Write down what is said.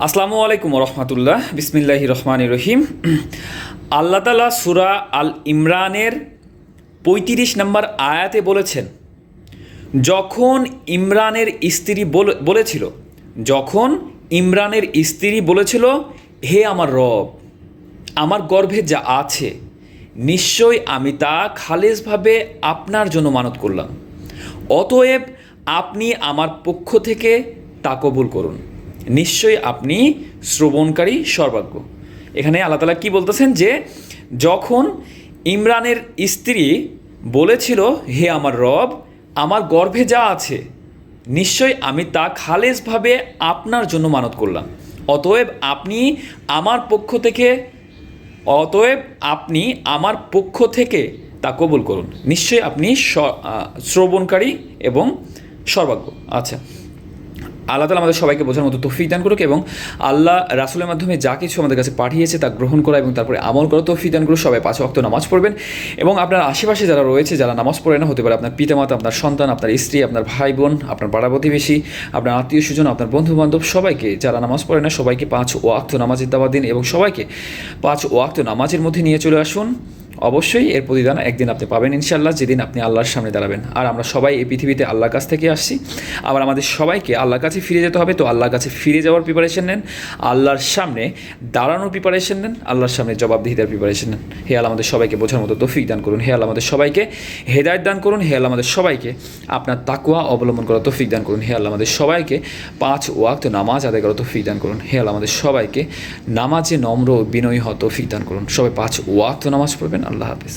আসসালামু আলাইকুম রহমতুল্লাহ বিসমিল্লাহি রহমান রহিম। আল্লাহ তালা সুরা আল ইমরানের পঁয়ত্রিশ নম্বর আয়াতে বলেছেন, যখন ইমরানের স্ত্রী বলে- বলেছিল, যখন ইমরানের স্ত্রী বলেছিল, হে আমার রব, আমার গর্ভে যা আছে, নিশ্চয় আমি তা খালেজভাবে আপনার জন্য মানত করলাম। অতএব আপনি আমার পক্ষ থেকে তা কবুল করুন। নিশ্চয়ই আপনি শ্রবণকারী সর্বাজ্ঞ এখানে আল্লাহ তালা কী বলতেছেন যে, যখন ইমরানের স্ত্রী বলেছিল, হে আমার রব, আমার গর্ভে যা আছে নিশ্চয় আমি তা খালেজভাবে আপনার জন্য মানত করলাম। অতএব আপনি আমার পক্ষ থেকে, অতএব আপনি আমার পক্ষ থেকে তা কবুল করুন। নিশ্চয়ই আপনি শ্রবণকারী এবং সর্বাজ্ঞ আচ্ছা। আল্লাহ তালা আমাদের সবাইকে বোঝার মতো তৌফিক দান করুক এবং আল্লাহ রাসুলের মাধ্যমে যা কিছু আমাদের কাছে পাঠিয়েছে তা গ্রহণ করা এবং তারপরে আমল করা তৌফিক দান করুক। সবাই পাঁচ অক্ত নামাজ পড়বেন এবং আপনার আশেপাশে যারা রয়েছে, যারা নামাজ পড়ে না, হতে পারে আপনার পিতামাতা, আপনার সন্তান, আপনার স্ত্রী, আপনার ভাই বোন আপনার পাড়া প্রতিবেশী, আপনার আত্মীয় স্বজন, আপনার বন্ধু বান্ধব সবাইকে যারা নামাজ পড়ে না, সবাইকে পাঁচ ও আক্ত নামাজের দাওয়া দিন এবং সবাইকে পাঁচ ও আক্ত নামাজের মধ্যে নিয়ে চলে আসুন। অবশ্যই এর প্রতিদান একদিন আপনি পাবেন ইনশাল্লাহ যেদিন আপনি আল্লাহর সামনে দাঁড়াবেন। আর আমরা সবাই এই পৃথিবীতে আল্লাহর কাছ থেকে আসছি। আবার আমাদের সবাইকে আল্লাহর কাছে ফিরে যেতে হবে, তো আল্লাহর কাছে ফিরে যাওয়ার প্রিপারেশন নেন। আল্লাহর সামনে দাঁড়ানোর প্রিপারেশন নেন, আল্লাহর সামনে জবাবদিহিতার প্রিপারেশন নেন। হে আমাদের সবাইকে বোঝার মতো তৌফিক দান করুন। হে আল্লাহ, আমাদের সবাইকে হেদায়ত দান করুন। হে আল্লাহ, আমাদের সবাইকে আপনার তাকুয়া অবলম্বন করার তৌফিক দান করুন। হে আল্লাহ, আমাদের সবাইকে পাঁচ ওয়াক্ত নামাজ আদায় করার তৌফিক দান করুন। হে আল্লাহ, আমাদের সবাইকে নামাজে নম্র বিনয়ী হওয়া তৌফিক দান করুন। সবাই পাঁচ ওয়াক্ত নামাজ পড়বেন। আল্লাহ হাফিজ।